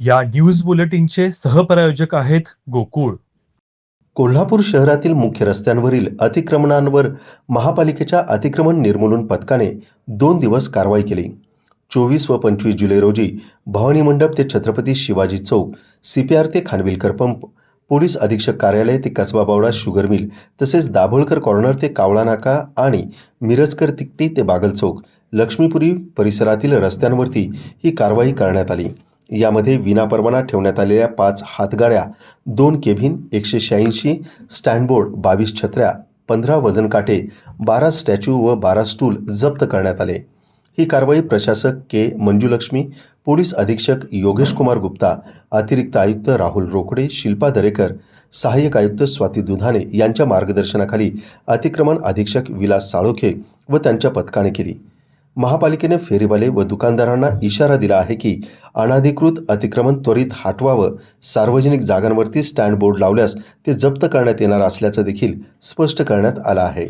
या न्यूज बुलेटिनचे सहप्रायोजक आहेत गोकुळ. कोल्हापूर शहरातील मुख्य रस्त्यांवरील अतिक्रमणांवर महापालिकेच्या अतिक्रमण निर्मूलन पथकाने दोन दिवस कारवाई केली. चोवीस व पंचवीस जुलै रोजी भवानी मंडप ते छत्रपती शिवाजी चौक सीपीआर ते खानविलकर पंप पोलीस अधीक्षक कार्यालय ते कसबा बावडा शुगर मिल तसेच दाभोळकर कॉर्नर ते कावळा नाका आणि मिरजकर तिकटी ते बागल चौक लक्ष्मीपुरी परिसरातील रस्त्यांवरती ही कारवाई करण्यात आली. यामध्ये विनापरवाना ठेवण्यात आलेल्या पाच हातगाड्या दोन केबिन एकशे शहाऐंशी स्टँडबोर्ड बावीस छत्र्या पंधरा वजनकाटे बारा स्टॅच्यू व बारा स्टूल जप्त करण्यात आले. ही कारवाई प्रशासक के. मंजुलक्ष्मी पोलीस अधीक्षक योगेश कुमार गुप्ता अतिरिक्त आयुक्त राहुल रोकडे शिल्पा दरेकर सहाय्यक आयुक्त स्वाती दुधाने यांच्या मार्गदर्शनाखाली अतिक्रमण अधीक्षक विलास साळोखे व त्यांच्या पथकाने केली. महापालिकेने फेरीवाले व दुकानदारांना इशारा दिला आहे की अनाधिकृत अतिक्रमण त्वरित हटवावं. सार्वजनिक जागांवरती स्टँड बोर्ड लावल्यास ते जप्त करण्यात येणार असल्याचं देखील स्पष्ट करण्यात आलं आहे.